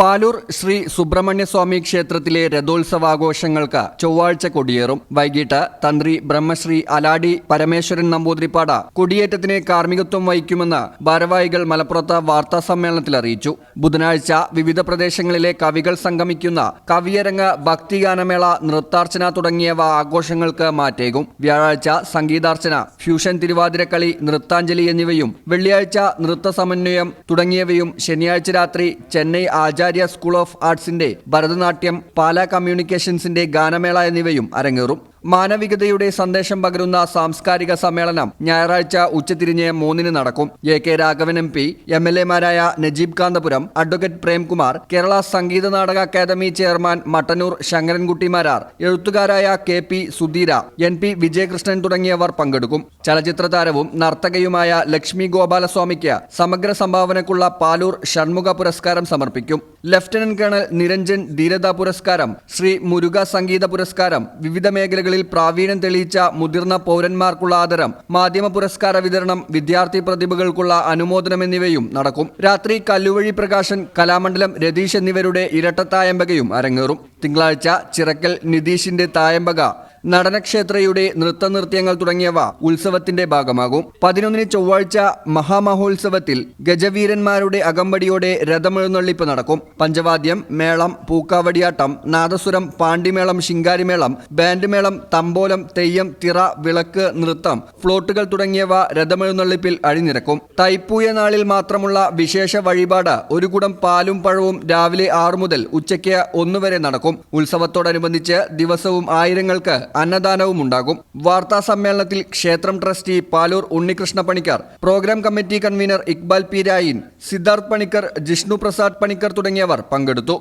പാലൂർ ശ്രീ സുബ്രഹ്മണ്യസ്വാമി ക്ഷേത്രത്തിലെ രഥോത്സവാഘോഷങ്ങൾക്ക് ചൊവ്വാഴ്ച കൊടിയേറും. വൈകിട്ട് തന്ത്രി ബ്രഹ്മശ്രീ അലാടി പരമേശ്വരൻ നമ്പൂതിരിപ്പാട കൊടിയേറ്റത്തിന് കാർമ്മികത്വം വഹിക്കുമെന്ന് ഭാരവാഹികൾ മലപ്പുറത്ത് വാർത്താ സമ്മേളനത്തിൽ അറിയിച്ചു. ബുധനാഴ്ച വിവിധ പ്രദേശങ്ങളിലെ കവികൾ സംഗമിക്കുന്ന കവിയരങ്ങ് ഭക്തിഗാനമേള നൃത്താർച്ചന തുടങ്ങിയവ ആഘോഷങ്ങൾക്ക് മാറ്റേകും. വ്യാഴാഴ്ച സംഗീതാർച്ചന ഫ്യൂഷൻ തിരുവാതിരക്കളി നൃത്താഞ്ജലി എന്നിവയും വെള്ളിയാഴ്ച നൃത്ത സമന്വയം തുടങ്ങിയവയും ശനിയാഴ്ച രാത്രി ചെന്നൈ ആചാര്യ സ്കൂൾ ഓഫ് ആർട്സിന്റെ ഭരതനാട്യം പാലാ കമ്മ്യൂണിക്കേഷൻസിന്റെ ഗാനമേള എന്നിവയും അരങ്ങേറും. മാനവികതയുടെ സന്ദേശം പകരുന്ന സാംസ്കാരിക സമ്മേളനം ഞായറാഴ്ച ഉച്ചതിരിഞ്ഞ് മൂന്നിന് നടക്കും. A K Raghavan M P M L എമാരായ Najeeb Kanthapuram advocate Premkumar Kerala Sangeetha Nataka academy chairman Mattannur Sankarankutty Marar എഴുത്തുകാരായ K P Sudheera N P Vijayakrishnan തുടങ്ങിയവർ പങ്കെടുക്കും. ചലച്ചിത്ര താരവും നർത്തകയുമായ ലക്ഷ്മി ഗോപാലസ്വാമിക്ക് സമഗ്ര സംഭാവനക്കുള്ള പാലൂർ ഷൺമുഖ പുരസ്കാരം സമർപ്പിക്കും. ലഫ്റ്റനന്റ് കേണൽ നിരഞ്ജൻ ധീരത പുരസ്കാരം ശ്രീ മുരുക സംഗീത പുരസ്കാരം വിവിധ മേഖലകളിൽ പ്രാവീണ്യം തെളിയിച്ച മുതിർന്ന പൗരന്മാർക്കുള്ള ആദരം മാധ്യമ പുരസ്കാര വിതരണം വിദ്യാർത്ഥി പ്രതിഭകൾക്കുള്ള അനുമോദനം എന്നിവയും നടക്കും. രാത്രി കല്ലുവഴി പ്രകാശൻ കലാമണ്ഡലം രതീഷ് എന്നിവരുടെ ഇരട്ടത്തായമ്പകയും അരങ്ങേറും. തിങ്കളാഴ്ച ചിറക്കൽ നിതീഷിന്റെ തായമ്പക നടനക്ഷേത്രയുടെ നൃത്തനൃത്യങ്ങൾ തുടങ്ങിയവ ഉത്സവത്തിന്റെ ഭാഗമാകും. പതിനൊന്നിന് ചൊവ്വാഴ്ച മഹാമഹോത്സവത്തിൽ ഗജവീരന്മാരുടെ അകമ്പടിയോടെ രഥമെഴുന്നള്ളിപ്പ് നടക്കും. പഞ്ചവാദ്യം മേളം പൂക്കാവടിയാട്ടം നാദസ്വരം പാണ്ടിമേളം ശിങ്കാരിമേളം ബാൻഡ് മേളം തമ്പോലം തെയ്യം തിറ വിളക്ക് നൃത്തം ഫ്ലോട്ടുകൾ തുടങ്ങിയവ രഥമെഴുന്നള്ളിപ്പിൽ അഴിനിരക്കും തൈപ്പൂയ നാളിൽ മാത്രമുള്ള വിശേഷ വഴിപാട് ഒരു കുടം പാലും പഴവും രാവിലെ ആറു മുതൽ ഉച്ചയ്ക്ക് ഒന്നു വരെ നടക്കും. ഉത്സവത്തോടനുബന്ധിച്ച് ദിവസവും ആയിരങ്ങൾക്ക് അന്നദാനവും ഉണ്ടാകും വാർത്താ സമ്മേളനത്തിൽ ക്ഷേത്രം trustee Paloor Unnikrishna Panicker programme committee convener Iqbal P Rayin Siddharth Panicker Jishnu Prasad Panicker തുടങ്ങിയവർ പങ്കെടുത്തു.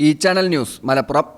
ഈ channel news Malappuram.